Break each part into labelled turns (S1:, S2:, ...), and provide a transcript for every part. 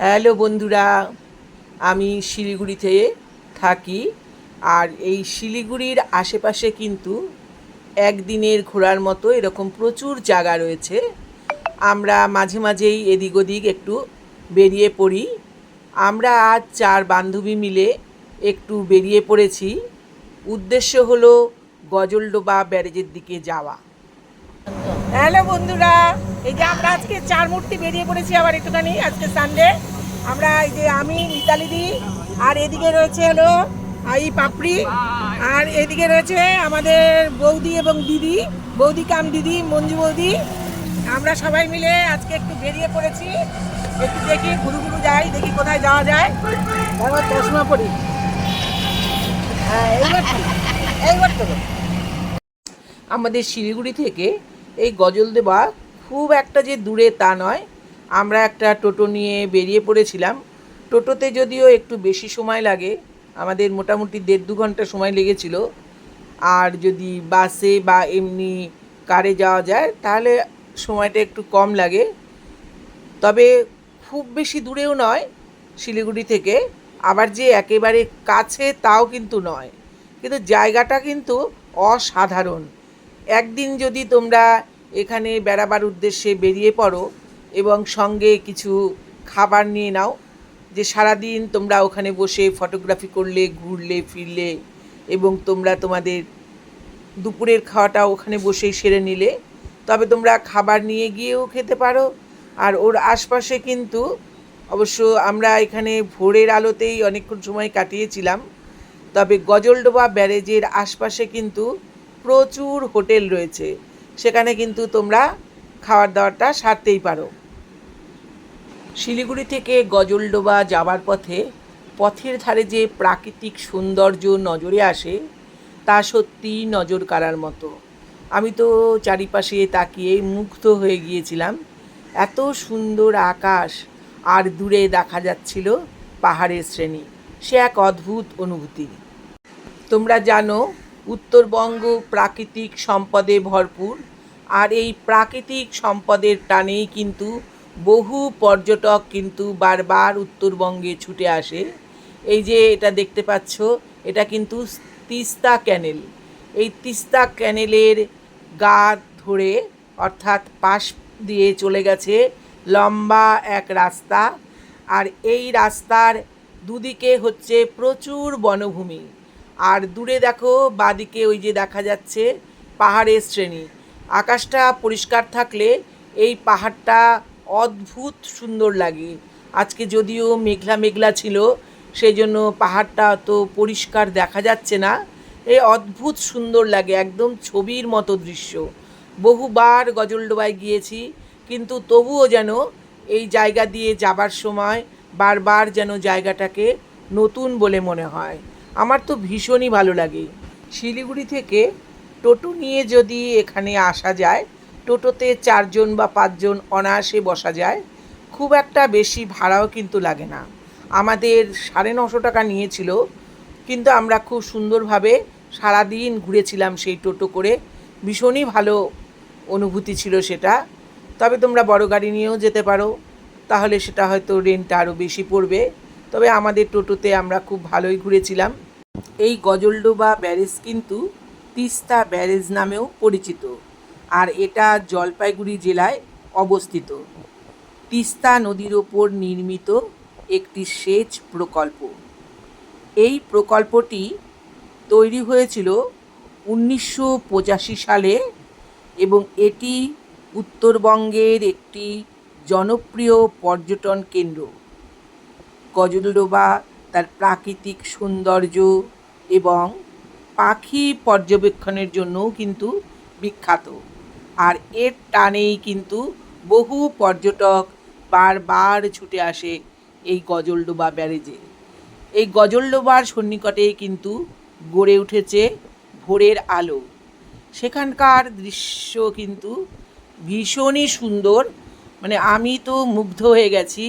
S1: Hello বন্ধুরা, আমি শিলিগুড়িতে থাকি আর এই শিলিগুড়ির আশেপাশে কিন্তু একদিনের ঘোরার মতো এরকম প্রচুর জায়গা রয়েছে। আমরা মাঝে মাঝেই এদিক ওদিক একটু বেরিয়ে পড়ি। আমরা আজ চার বান্ধবী মিলে একটু বেরিয়ে পড়েছি। উদ্দেশ্য হলো গজলডোবা ব্যারেজের দিকে যাওয়া। হ্যালো বন্ধুরা এই যে আমরা আজকে চার মূর্তি বেরিয়ে পড়েছি আবার একটুখানি আজকে সানডে আমরা এই যে আমি মিতালি দি আর এদিকে রয়েছে হলো এই পাপড়ি আর এদিকে রয়েছে আমাদের বৌদি এবং দিদি বৌদি কাম দিদি মঞ্জু বৌদি। আমরা সবাই মিলে আজকে একটু বেরিয়ে পড়েছি। একটু দেখি ঘুরু ঘুরু যাই দেখি কোথায় যাওয়া যায়। তারপর চশমা পড়ি হ্যাঁ এইবার এইবার তো আমাদের শিলিগুড়ি থেকে এই গজলদেবা খুব একটা যে দূরে তা নয়। আমরা একটা টোটো নিয়ে বেরিয়ে পড়েছিলাম। টোটোতে যদিও একটু বেশি সময় লাগে, আমাদের মোটামুটি দেড় দু ঘণ্টা সময় লেগেছিল। আর যদি বাসে বা এমনি কারে যাওয়া যায়, তাহলে সময়টা একটু কম লাগে। তবে খুব বেশি দূরেও নয়, শিলিগুড়ি থেকে। আবার যে একেবারে কাছে তাও কিন্তু নয়। কিন্তু জায়গাটা কিন্তু অসাধারণ। একদিন যদি তোমরা এখানে বেড়াবার উদ্দেশ্যে বেরিয়ে পড়ো এবং সঙ্গে কিছু খাবার নিয়ে নাও, যে সারাদিন তোমরা ওখানে বসে ফটোগ্রাফি করলে, ঘুরলে, ফিরলে এবং তোমরা তোমাদের দুপুরের খাওয়াটা ওখানে বসেই সেরে নিলে, তবে তোমরা খাবার নিয়ে গিয়েও খেতে পারো। আর ওর আশপাশে কিন্তু অবশ্য আমরা এখানে ভোরের আলোতেই অনেকক্ষণ সময় কাটিয়েছিলাম, তবে গজলডোবা ব্যারেজের আশপাশে কিন্তু প্রচুর হোটেল রয়েছে। সেখানে কিন্তু তোমরা খাওয়ার দাওয়ারটা সারতেই পারো। শিলিগুড়ি থেকে গজলডোবা যাওয়ার পথে পথের ধারে যে প্রাকৃতিক সৌন্দর্য নজরে আসে, তা সত্যি নজর কাড়ার মতো। আমি তো চারিপাশে তাকিয়ে মুগ্ধ হয়ে গিয়েছিলাম। এত সুন্দর আকাশ আর দূরে দেখা যাচ্ছিল পাহাড়ের শ্রেণি। সে এক অদ্ভুত অনুভূতি। তোমরা জানো উত্তরবঙ্গ প্রাকৃতিক সম্পদে ভরপুর। আর এই প্রাকৃতিক সম্পদের টানেই কিন্তু বহু পর্যটক কিন্তু বারবার উত্তরবঙ্গে ছুটে আসে। এই যে এটা দেখতে পাচ্ছ, এটা কিন্তু তিস্তা ক্যানেল। এই তিস্তা ক্যানেলের গা ধরে, অর্থাৎ পাশ দিয়ে চলে গেছে লম্বা এক রাস্তা। আর এই রাস্তার দুদিকে হচ্ছে প্রচুর বনভূমি। আর দূরে দেখো, বাদিকে ওই যে দেখা যাচ্ছে পাহাড়ের শ্রেণি। আকাশটা পরিষ্কার থাকলে এই পাহাড়টা অদ্ভুত সুন্দর লাগে। আজকে যদিও মেঘলা মেঘলা ছিল সেই জন্য পাহাড়টা অত পরিষ্কার দেখা যাচ্ছে না। এই অদ্ভুত সুন্দর লাগে, একদম ছবির মতো দৃশ্য। বহুবার গজলডোবায় গিয়েছি, কিন্তু তবুও যেন এই জায়গা দিয়ে যাবার সময় বারবার যেন জায়গাটাকে নতুন বলে মনে হয়। আমার তো ভীষণই ভালো লাগে। শিলিগুড়ি থেকে টোটো নিয়ে যদি এখানে আসা যায়, টোটোতে চারজন বা পাঁচজন অনায়াসে বসা যায়, খুব একটা বেশি ভাড়াও কিন্তু লাগে না। আমাদের সাড়ে নশো টাকা নিয়েছিল, কিন্তু আমরা খুব সুন্দরভাবে সারাদিন ঘুরেছিলাম সেই টোটো করে। ভীষণই ভালো অনুভূতি ছিল সেটা। তবে তোমরা বড় গাড়ি নিয়েও যেতে পারো, তাহলে সেটা হয়তো রেন্টটা আরও বেশি পড়বে। তবে আমাদের টোটোতে আমরা খুব ভালোই ঘুরেছিলাম। এই গজলডোবা ব্যারেজ কিন্তু তিস্তা ব্যারেজ নামেও পরিচিত আর এটা জলপাইগুড়ি জেলায় অবস্থিত। তিস্তা নদীর ওপর নির্মিত একটি সেচ প্রকল্প। এই প্রকল্পটি তৈরি হয়েছিল উনিশশো পঁচাশি সালে এবং এটি উত্তরবঙ্গের একটি জনপ্রিয় পর্যটন কেন্দ্র। গজলডোবা, তার প্রাকৃতিক সৌন্দর্য এবং পাখি পর্যবেক্ষণের জন্যও কিন্তু বিখ্যাত। আর এর টানেই কিন্তু বহু পর্যটক বারবার ছুটে আসে এই গজলডোবা ব্যারেজে। এই গজলডোবার সন্নিকটেই কিন্তু গড়ে উঠেছে ভোরের আলো। সেখানকার দৃশ্য কিন্তু ভীষণই সুন্দর। মানে আমি তো মুগ্ধ হয়ে গেছি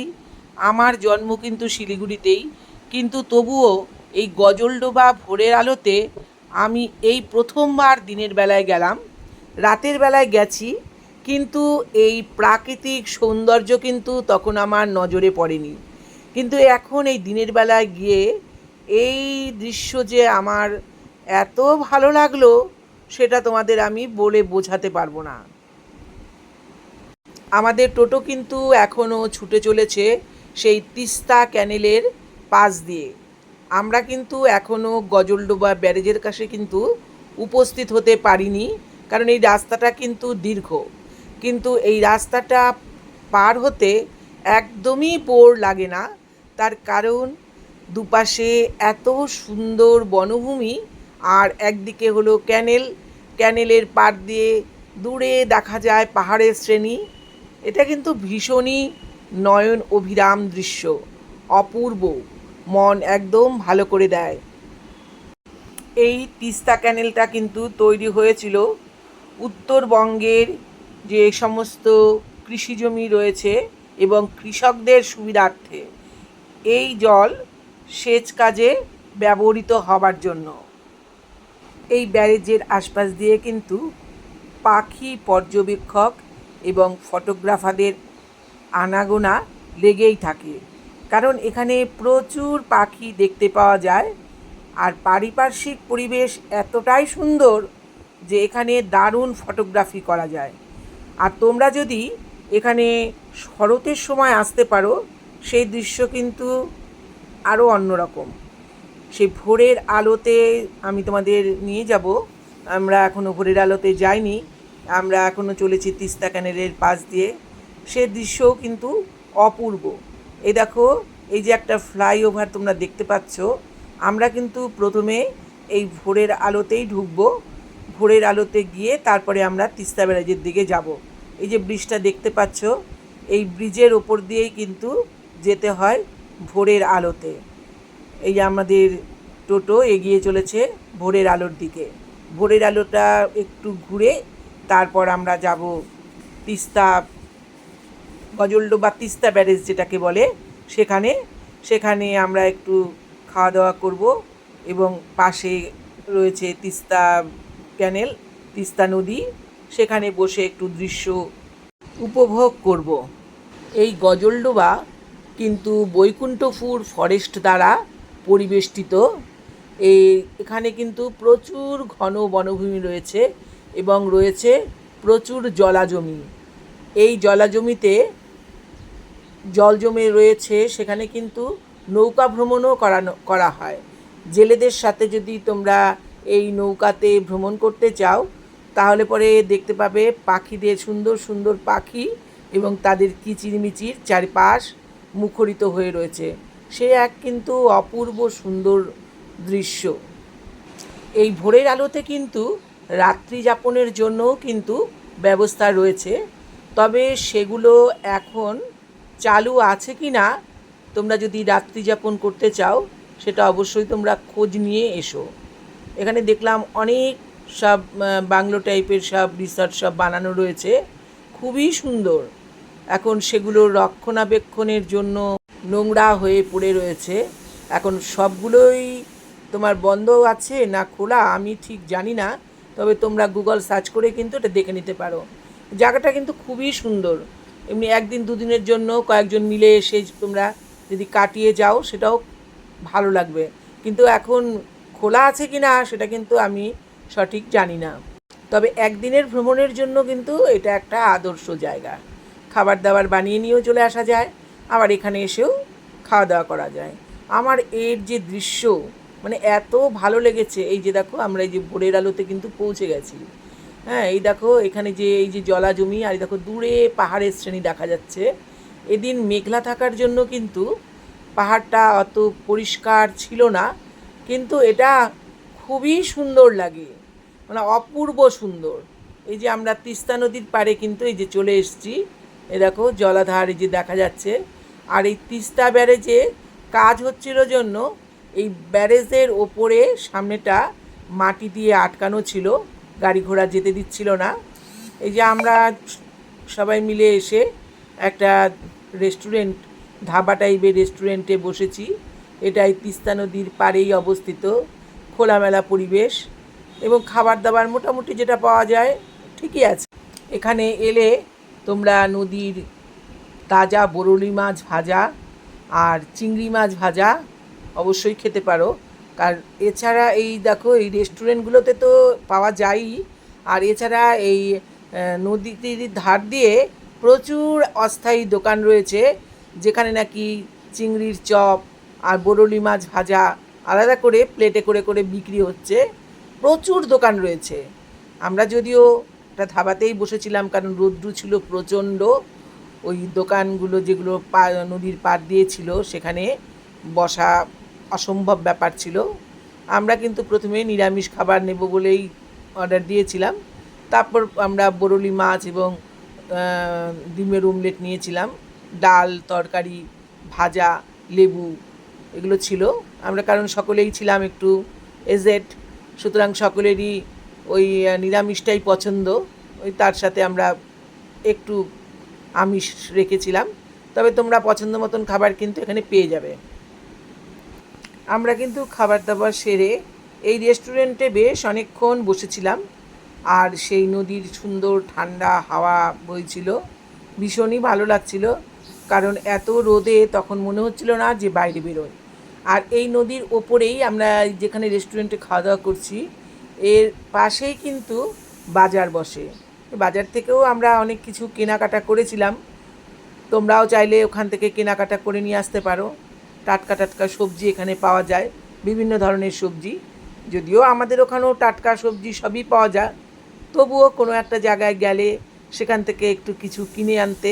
S1: আমার জন্ম কিন্তু শিলিগুড়িতেই। কিন্তু তবুও এই গজলডোবা ভোরের আলোতে আমি এই প্রথমবার দিনের বেলায় গেলাম। রাতের বেলায় গেছি, কিন্তু এই প্রাকৃতিক সৌন্দর্য কিন্তু তখন আমার নজরে পড়েনি। কিন্তু এখন এই দিনের বেলায় গিয়ে এই দৃশ্য যে আমার এত ভালো লাগল, সেটা তোমাদের আমি বলে বোঝাতে পারব না। আমাদের টোটো কিন্তু এখনও ছুটে চলেছে। সেই তিস্তা ক্যানেলের পাশ দিয়ে। আমরা কিন্তু এখনও গজলডোবা ব্যারেজের কাছে কিন্তু উপস্থিত হতে পারিনি, কারণ এই রাস্তাটা কিন্তু দীর্ঘ। কিন্তু এই রাস্তাটা পার হতে একদমই বোর লাগে না। তার কারণ দুপাশে এত সুন্দর বনভূমি আর একদিকে হলো ক্যানেল। ক্যানেলের পার দিয়ে দূরে দেখা যায় পাহাড়ের শ্রেণি। এটা কিন্তু ভীষণই নয়ন অভিরাম দৃশ্য, অপূর্ব, মন একদম ভালো করে দেয়। এই তিস্তা ক্যানেলটা কিন্তু তৈরি হয়েছিল উত্তরবঙ্গের যে সমস্ত কৃষি জমি রয়েছে এবং কৃষকদের সুবিধার্থে এই জল সেচ কাজে ব্যবহৃত হবার জন্য। এই ব্যারেজের আশপাশ দিয়ে কিন্তু পাখি পর্যবেক্ষক এবং ফটোগ্রাফারদের আনাগোনা লেগেই থাকে। কারণ এখানে প্রচুর পাখি দেখতে পাওয়া যায়। আর পারিপার্শ্বিক পরিবেশ এতটাই সুন্দর যে এখানে দারুণ ফটোগ্রাফি করা যায়। আর তোমরা যদি এখানে শরতের সময় আসতে পারো, সেই দৃশ্য কিন্তু আরও অন্যরকম। সেই ভোরের আলোতে আমি তোমাদের নিয়ে যাব। আমরা এখনও ভোরের আলোতে যাইনি। আমরা এখনও চলেছি তিস্তা ক্যানেলের পাশ দিয়ে। সে দৃশ্যও কিন্তু অপূর্ব। এই দেখো, এই যে একটা ফ্লাইওভার তোমরা দেখতে পাচ্ছ, আমরা কিন্তু প্রথমে এই ভোরের আলোতেই ঢুকবো। ভোরের আলোতে গিয়ে তারপরে আমরা তিস্তা ব্যারাজের দিকে যাব। এই যে ব্রিজটা দেখতে পাচ্ছ, এই ব্রিজের ওপর দিয়েই কিন্তু যেতে হয় ভোরের আলোতে। এই যে আমাদের টোটো এগিয়ে চলেছে ভোরের আলোর দিকে। ভোরের আলোটা একটু ঘুরে তারপর আমরা যাব তিস্তা গজলডোবা তিস্তা ব্যারেজ যেটাকে বলে, সেখানে সেখানে আমরা একটু খাওয়া দাওয়া করব এবং পাশে রয়েছে তিস্তা ক্যানেল, তিস্তা নদী। সেখানে বসে একটু দৃশ্য উপভোগ করব। এই গজলডোবা কিন্তু বৈকুণ্ঠপুর ফরেস্ট দ্বারা পরিবেষ্টিত। এই এখানে কিন্তু প্রচুর ঘন বনভূমি রয়েছে এবং রয়েছে প্রচুর জলাজমি। এই জলাজমিতে জল জমে রয়েছে, সেখানে কিন্তু নৌকা ভ্রমণও করানো, করা হয়। জেলেদের সাথে যদি তোমরা এই নৌকাতে ভ্রমণ করতে চাও, তাহলে পরে দেখতে পাবে পাখিদের, সুন্দর সুন্দর পাখি এবং তাদের কিচিরমিচির চারপাশ মুখরিত হয়ে রয়েছে। সে এক কিন্তু অপূর্ব সুন্দর দৃশ্য। এই ভোরের আলোতে কিন্তু রাত্রি যাপনের জন্যও কিন্তু ব্যবস্থা রয়েছে। তবে সেগুলো এখন চালু আছে কি না তোমরা যদি রাত্রি যাপন করতে চাও, সেটা অবশ্যই তোমরা খোঁজ নিয়ে এসো। এখানে দেখলাম অনেক সব বাংলো টাইপের সব রিসর্ট সব বানানো রয়েছে। খুবই সুন্দর। এখন সেগুলোর রক্ষণাবেক্ষণের জন্য নোংরা হয়ে পড়ে রয়েছে। এখন সবগুলোই তোমার বন্ধ আছে না খোলা, আমি ঠিক জানি না। তবে তোমরা গুগল সার্চ করে কিন্তু এটা দেখে নিতে পারো। জায়গাটা কিন্তু খুবই সুন্দর। এমনি একদিন দুদিনের জন্য কয়েকজন মিলে এসে তোমরা যদি কাটিয়ে যাও, সেটাও ভালো লাগবে। কিন্তু এখন খোলা আছে কি না সেটা কিন্তু আমি সঠিক জানি না। তবে একদিনের ভ্রমণের জন্য কিন্তু এটা একটা আদর্শ জায়গা। খাবার দাবার বানিয়ে নিয়েও চলে আসা যায়, আবার এখানে এসেও খাওয়া দাওয়া করা যায়। আমার এর যে দৃশ্য মানে এত ভালো লেগেছে, এই যে দেখো, আমরা এই যে ভোরের আলোতে কিন্তু পৌঁছে গেছি। হ্যাঁ এই দেখো, এখানে যে, এই যে জলা জমি, আর দেখো দূরে পাহাড়ের শ্রেণি দেখা যাচ্ছে। এদিন মেঘলা থাকার জন্য কিন্তু পাহাড়টা অত পরিষ্কার ছিল না, কিন্তু এটা খুবই সুন্দর লাগে মানে অপূর্ব সুন্দর। এই যে আমরা তিস্তা নদীর পাড়ে কিন্তু এই যে চলে এসেছি এ দেখো জলাধার এই যে দেখা যাচ্ছে। আর এই তিস্তা ব্যারেজে কাজ হচ্ছিল জন্য এই ব্যারেজের ওপরে সামনেটা মাটি দিয়ে আটকানো ছিল। গাড়ি ঘোড়া যেতে দিচ্ছিল না। এই যে আমরা সবাই মিলে এসে একটা রেস্টুরেন্ট, ধাবা টাইপের রেস্টুরেন্টে বসেছি। এটাই তিস্তা নদীর পাড়েই অবস্থিত, খোলামেলা পরিবেশ এবং খাবার দাবার মোটামুটি যেটা পাওয়া যায় ঠিকই আছে। এখানে এলে তোমরা নদীর তাজা বরলি মাছ ভাজা আর চিংড়ি মাছ ভাজা অবশ্যই খেতে পারো। কার এছাড়া এই দেখো, এই রেস্টুরেন্টগুলোতে তো পাওয়া যায়ই। আর এছাড়া এই নদীটির ধার দিয়ে প্রচুর অস্থায়ী দোকান রয়েছে, যেখানে নাকি চিংড়ির চপ আর বরলি মাছ ভাজা আলাদা করে প্লেটে করে করে বিক্রি হচ্ছে। প্রচুর দোকান রয়েছে। আমরা যদিও একটা ধাবাতেই বসেছিলাম, কারণ রৌদ্র ছিল প্রচণ্ড। ওই দোকানগুলো যেগুলো পা, নদীর পাড় দিয়ে ছিল সেখানে বসা অসম্ভব ব্যাপার ছিল। আমরা কিন্তু প্রথমে নিরামিষ খাবার নেব বলেই অর্ডার দিয়েছিলাম। তারপর আমরা বরলি মাছ এবং ডিমের অমলেট নিয়েছিলাম। ডাল, তরকারি, ভাজা, লেবু এগুলো ছিল। আমরা কারণ সকলেই ছিলাম একটু এজেড সুতরাং সকলেরই ওই নিরামিষটাই পছন্দ। ওই তার সাথে আমরা একটু আমিষ রেখেছিলাম। তবে তোমরা পছন্দ মতন খাবার কিন্তু এখানে পেয়ে যাবে। আমরা কিন্তু খাবার দাবার সেরে এই রেস্টুরেন্টে বেশ অনেকক্ষণ বসেছিলাম। আর সেই নদীর সুন্দর ঠান্ডা হাওয়া বইছিল। ভীষণই ভালো লাগছিল, কারণ এত রোদে তখন মনে হচ্ছিল না যে বাইরে বেরোয়। আর এই নদীর ওপরেই আমরা যেখানে রেস্টুরেন্টে খাওয়া দাওয়া করছি, এর পাশেই কিন্তু বাজার বসে। বাজার থেকেও আমরা অনেক কিছু কেনাকাটা করেছিলাম। তোমরাও চাইলে ওখান থেকে কেনাকাটা করে নিয়ে আসতে পারো। টাটকা টাটকা সবজি এখানে পাওয়া যায়, বিভিন্ন ধরনের সবজি। যদিও আমাদের ওখানেও টাটকা সবজি সবই পাওয়া যায়, তবুও কোনো একটা জায়গায় গেলে সেখান থেকে একটু কিছু কিনে আনতে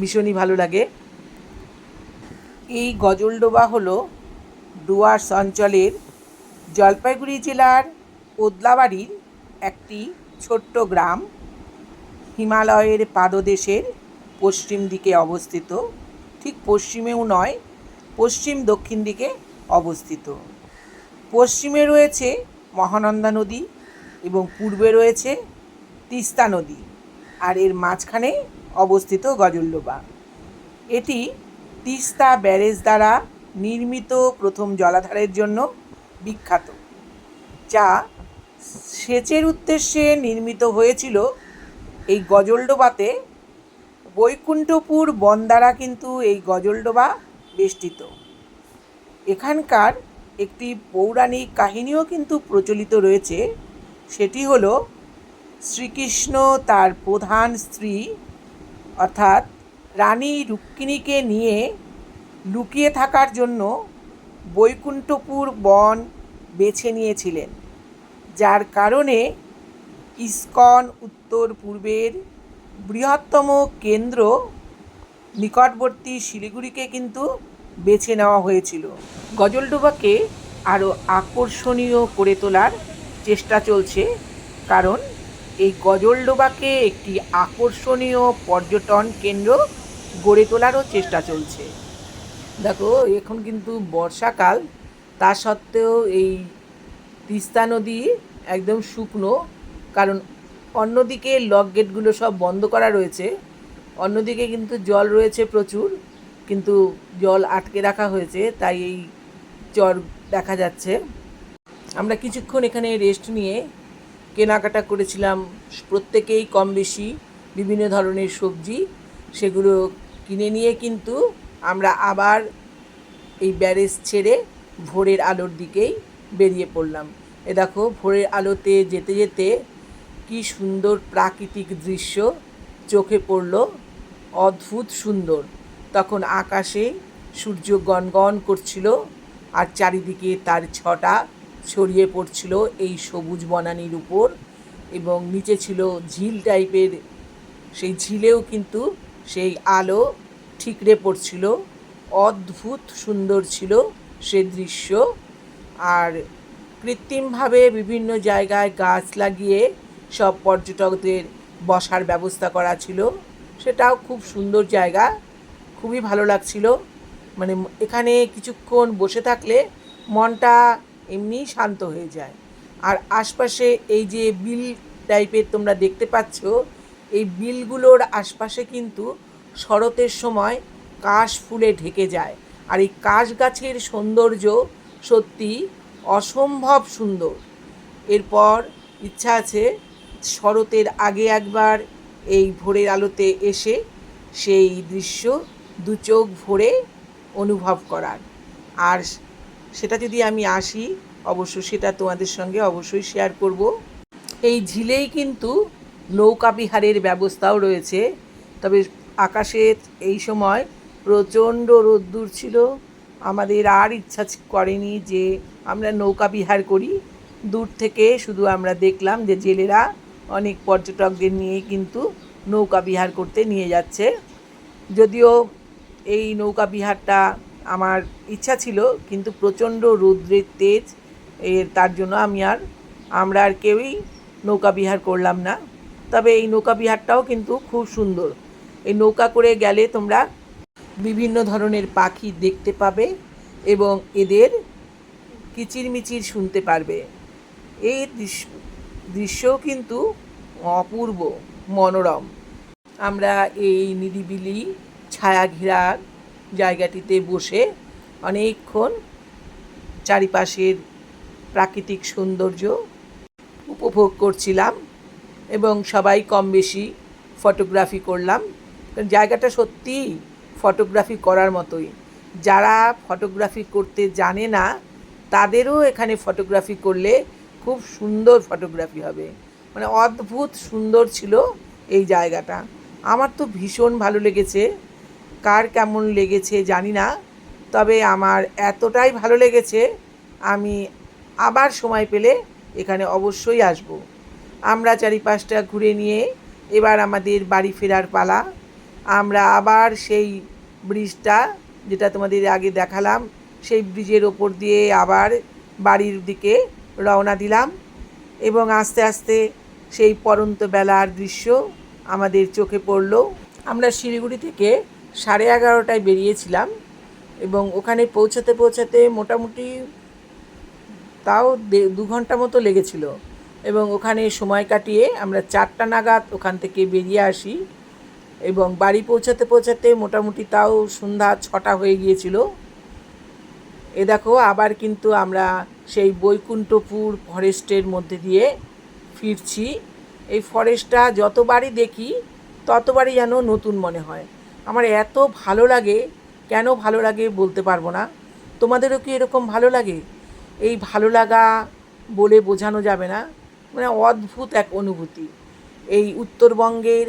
S1: ভীষণই ভালো লাগে। এই গজলডোবা হলো ডুয়ার্স অঞ্চলের জলপাইগুড়ি জেলার ওদলাবাড়ির একটি ছোট্ট গ্রাম, হিমালয়ের পাদদেশের পশ্চিম দিকে অবস্থিত। ঠিক পশ্চিমেও নয় পশ্চিম দক্ষিণ দিকে অবস্থিত। পশ্চিমে রয়েছে মহানন্দা নদী এবং পূর্বে রয়েছে তিস্তা নদী আর এর মাঝখানে অবস্থিত গজলডোবা এটি তিস্তা ব্যারেজ দ্বারা নির্মিত প্রথম জলাধারের জন্য বিখ্যাত, যা সেচের উদ্দেশ্যে নির্মিত হয়েছিল। এই গজলডোবাতে বৈকুণ্ঠপুর বন দ্বারা কিন্তু এই গজলডোবা বেষ্টিত। এখানকার একটি পৌরাণিক কাহিনীও কিন্তু প্রচলিত রয়েছে। সেটি হল, শ্রীকৃষ্ণ তার প্রধান স্ত্রী, অর্থাৎ রানী রুক্মিণীকে নিয়ে লুকিয়ে থাকার জন্য বৈকুণ্ঠপুর বন বেছে নিয়েছিলেন, যার কারণে ইস্কন উত্তর পূর্বের বৃহত্তম কেন্দ্র নিকটবর্তী শিলিগুড়িকে কিন্তু বেছে নেওয়া হয়েছিল। গজলডোবাকে আরও আকর্ষণীয় করে তোলার চেষ্টা চলছে, কারণ এই গজলডোবাকে একটি আকর্ষণীয় পর্যটন কেন্দ্র গড়ে তোলারও চেষ্টা চলছে। দেখো, এখন কিন্তু বর্ষাকাল, তা সত্ত্বেও এই তিস্তা নদী একদম শুকনো, কারণ অন্যদিকে লক গেটগুলো সব বন্ধ করা রয়েছে, অন্যদিকে কিন্তু জল রয়েছে প্রচুর। কিন্তু জল আটকে রাখা হয়েছে, তাই এই চর দেখা যাচ্ছে। আমরা কিছুক্ষণ এখানে রেস্ট নিয়ে কেনাকাটা করেছিলাম প্রত্যেকেই কম বেশি বিভিন্ন ধরনের সবজি, সেগুলো কিনে নিয়ে কিন্তু আমরা আবার এই ব্যারেজ ছেড়ে ভোরের আলোর দিকেই বেরিয়ে পড়লাম। এ দেখো, ভোরের আলোতে যেতে যেতে কি সুন্দর প্রাকৃতিক দৃশ্য চোখে পড়ল। অদ্ভুত সুন্দর। তখন আকাশে সূর্য গনগন করছিল আর চারিদিকে তার ছটা ছড়িয়ে পড়ছিল এই সবুজ বনানির উপর এবং নিচে ছিল ঝিল টাইপের। সেই ঝিলেও কিন্তু সেই আলো ঠিকরে পড়ছিল, অদ্ভুত সুন্দর ছিল সে দৃশ্য। আর কৃত্রিমভাবে বিভিন্ন জায়গায় গাছ লাগিয়ে সব পর্যটকদের বসার ব্যবস্থা করা ছিল। সেটাও খুব সুন্দর জায়গা। খুবই ভালো লাগছিল। মানে এখানে কিছুক্ষণ বসে থাকলে মনটা এমনিই শান্ত হয়ে যায়। আর আশপাশে এই যে বিল টাইপের তোমরা দেখতে পাচ্ছ, এই বিলগুলোর আশপাশে কিন্তু শরতের সময় কাশ ফুলে ঢেকে যায়। আর এই কাশ গাছের সৌন্দর্য সত্যি অসম্ভব সুন্দর। এরপর ইচ্ছা আছে শরতের আগে একবার এই ভোরের আলোতে এসে সেই দৃশ্য দু চোখ ভরে অনুভব করার। আর সেটা যদি আমি আসি অবশ্য সেটা তোমাদের সঙ্গে অবশ্যই শেয়ার করব। এই ঝিলেই কিন্তু নৌকা বিহারের ব্যবস্থাও রয়েছে। তবে আকাশের এই সময় প্রচণ্ড রোদ্দুর ছিল। আমাদের আর ইচ্ছা করেনি যে আমরা নৌকা বিহার করি। দূর থেকে শুধু আমরা দেখলাম যে জেলেরা অনেক পর্যটকদের নিয়ে কিন্তু নৌকা বিহার করতে নিয়ে যাচ্ছে। যদিও এই নৌকা বিহারটা আমার ইচ্ছা ছিল, কিন্তু প্রচণ্ড রৌদ্রের তেজ, এর তার জন্য আমি আর, আমরা আর কেউই নৌকা বিহার করলাম না। তবে এই নৌকা বিহারটাও কিন্তু খুব সুন্দর। এই নৌকা করে গেলে তোমরা বিভিন্ন ধরনের পাখি দেখতে পাবে এবং এদের কিচিরমিচির শুনতে পারবে। এই দৃশ্য দৃশ্যও কিন্তু অপূর্ব, মনোরম। আমরা এই নিরিবিলি ছায়া ঘেরার জায়গাটিতে বসে অনেকক্ষণ চারিপাশের প্রাকৃতিক সৌন্দর্য উপভোগ করছিলাম এবং সবাই কম বেশি ফটোগ্রাফি করলাম। জায়গাটা সত্যিই ফটোগ্রাফি করার মতোই। যারা ফটোগ্রাফি করতে জানে না, তাদেরও এখানে ফটোগ্রাফি করলে খুব সুন্দর ফটোগ্রাফি হবে। মানে অদ্ভুত সুন্দর ছিল এই জায়গাটা। আমার তো ভীষণ ভালো লেগেছে। কার কেমন লেগেছে জানি না, তবে আমার এতটাই ভালো লেগেছে, আমি আবার সময় পেলে এখানে অবশ্যই আসব। আমরা চারিপাশটা ঘুরে নিয়ে এবার আমাদের বাড়ি ফেরার পালা। আমরা আবার সেই ব্রিজটা যেটা তোমাদের আগে দেখালাম, সেই ব্রিজের ওপর দিয়ে আবার বাড়ির দিকে রওনা দিলাম এবং আস্তে আস্তে সেই পরন্ত বেলার দৃশ্য আমাদের চোখে পড়ল। আমরা শিলিগুড়ি থেকে সাড়ে এগারোটায় বেরিয়েছিলাম এবং ওখানে পৌঁছাতে পৌঁছাতে মোটামুটি তাও দে- ঘণ্টা মতো লেগেছিল এবং ওখানে সময় কাটিয়ে আমরা চারটা নাগাদ ওখান থেকে বেরিয়ে আসি এবং বাড়ি পৌঁছাতে পৌঁছাতে মোটামুটি তাও সন্ধ্যা ছটা হয়ে গিয়েছিল। এ দেখো আবার কিন্তু আমরা সেই বৈকুণ্ঠপুর ফরেস্টের মধ্যে দিয়ে ফিরছি। এই ফরেস্টটা যতবারই দেখি ততবারই যেন নতুন মনে হয়। আমার এত ভালো লাগে, কেন ভালো লাগে বলতে পারব না? তোমাদেরও কি এরকম ভালো লাগে? এই ভালো লাগা বলে বোঝানো যাবে না? মানে অদ্ভুত এক অনুভূতি। এই উত্তরবঙ্গের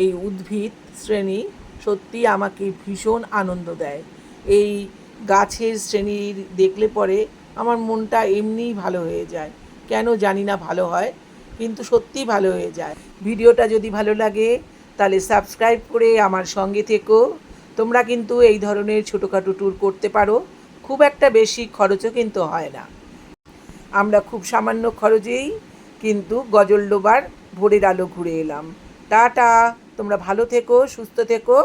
S1: এই উদ্ভিদ শ্রেণি সত্যি আমাকে ভীষণ আনন্দ দেয়। এই গাছের শ্রেণির দেখলে পরে আমার মনটা এমনিই ভালো হয়ে যায়। কেন জানি না ভালো হয়, কিন্তু সত্যিই ভালো হয়ে যায়। ভিডিওটা যদি ভালো লাগে তাহলে সাবস্ক্রাইব করে আমার সঙ্গে থেকো। তোমরা কিন্তু এই ধরনের ছোটোখাটো ট্যুর করতে পারো। খুব একটা বেশি খরচও কিন্তু হয় না। আমরা খুব সামান্য খরচেই কিন্তু গজলডোবার ভোরের আলো ঘুরে এলাম। টাটা! তোমরা ভালো থেকো, সুস্থ থেকো।